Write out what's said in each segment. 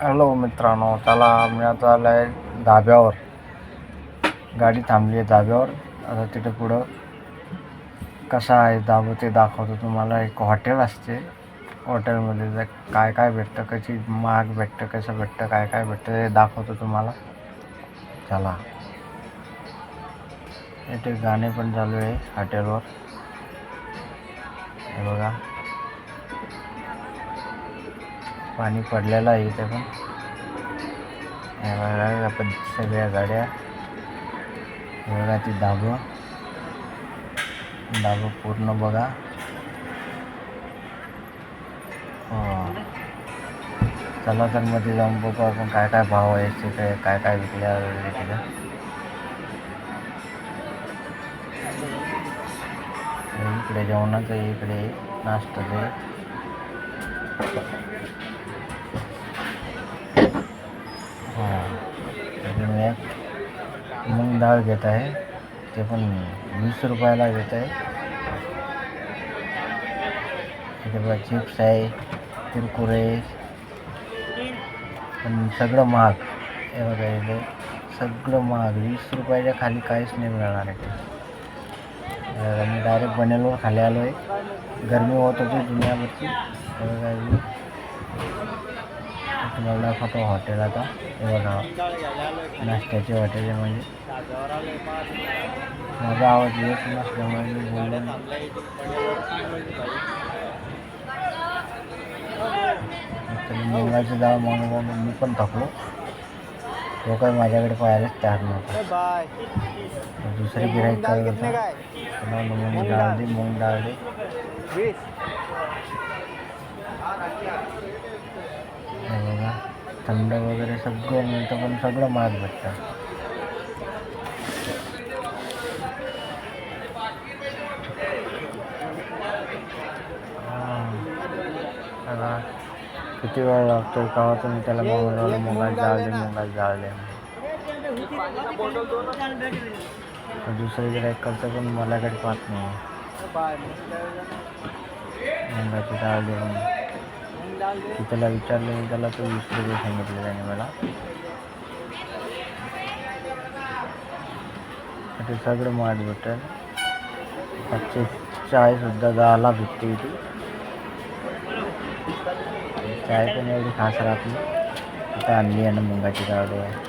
Hello मित्रांनो त्याला मी आता आलो आहे धाब्यावर. गाडी थांबली आहे धाब्यावर. आता तिथे पुढं कसा आहे धाबं ते दाखवतो तुम्हाला. एक हॉटेल असते. हॉटेलमध्ये जर काय काय भेटतं कशी महाग भेटतं कसं भेटतं काय काय भेटतं ते दाखवतो तुम्हाला. चला. इथे गाणे पण चालू आहे हॉटेलवर. हे बघा. पाणी पडलेलं आहे इथे पण. बघा आपण सगळ्या गाड्या बघा ती धाबं धाबं पूर्ण बघा. हो. चला तर मध्ये जाऊन बघू आपण काय काय भाव आहे तिथे काय काय विकल्या तिथं. इकडे जेवणाचं आहे, इकडे नाश्ताचं आहे. हां अजून एक मूग डाळ घेत आहे. ते पण वीस रुपयाला घेत आहे. बघा चिप्स आहे कुरकुरे पण सगळं महाग. हे बघा इथे सगळं महाग. वीस रुपयाच्या खाली काहीच नाही मिळणार आहे मी डायरेक्ट बनेलवर खाली आलो आहे गरमी होत होती दुनियाभरची. हे बघा. इथे. तुम्हाला दाखवतो हॉटेल आता हे बघा. नाश्त्याचे हॉटेल आहे म्हणजे माझा आवाज येत नसल्यामुळे मी बोललो मुंगाची डाळ म्हणून मी पण थकलो. तो काही माझ्याकडे पाहायलाच तयार नव्हता. दुसरे गिराईक करत होता. मूग डाळ दे मूग डाळ दे हे बघा थंड वगैरे सगळं मिळतं पण सगळं महाग भेटतं हां. बघा किती वेळ लागतो केव्हा तुम्ही त्याला बोलवलं मुगाची डाळ दे मुगाची डाळ दे तर दुसरे गिराईक करतं पण मलाकडे पाहत नाही बाय मुगाची डाळ दे म्हणून की त्याला विचारलं मी त्याला तो वीस रुपये सांगितले त्याने मला. ते सगळं महाग भेटेल पाचशे चायसुद्धा दहाला भेटते इथे. चाय पण एवढी खास राहत नाही. आता आणली आहे ना मुंगाची डाळ. आहे.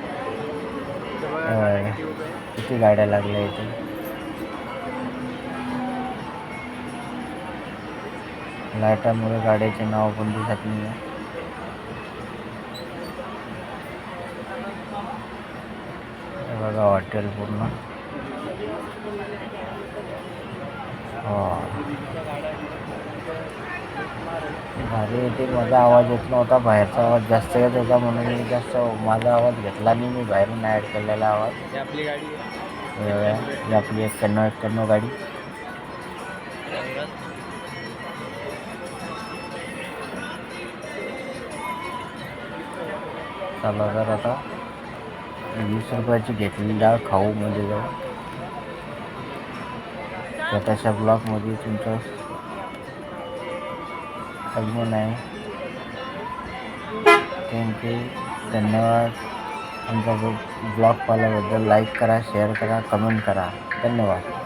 हे बघा. किती गाड्या लागल्या इथे लाईटामुळे गाड्याचे नाव पण दिसत नाही आहे बघा हॉटेल पूर्ण हो। भारी येते माझा आवाज येत नव्हता बाहेरचा आवाज जास्त येत होता म्हणून मी जास्त माझा आवाज घेतला नाही मी बाहेरून ॲड केलेला आवाज. आपली गाडी ही आपली एक्क्याण्णव एक्क्याण्णव गाडी. चला तर आता वीस रुपयाची घेतलेली डाळ खाऊ मध्ये जाऊ. स्वतःच्या ब्लॉकमध्ये तुमचं अजून आहे थँक्यू धन्यवाद. आमचा ब्लॉग पाहिल्याबद्दल लाईक करा शेअर करा कमेंट करा. धन्यवाद.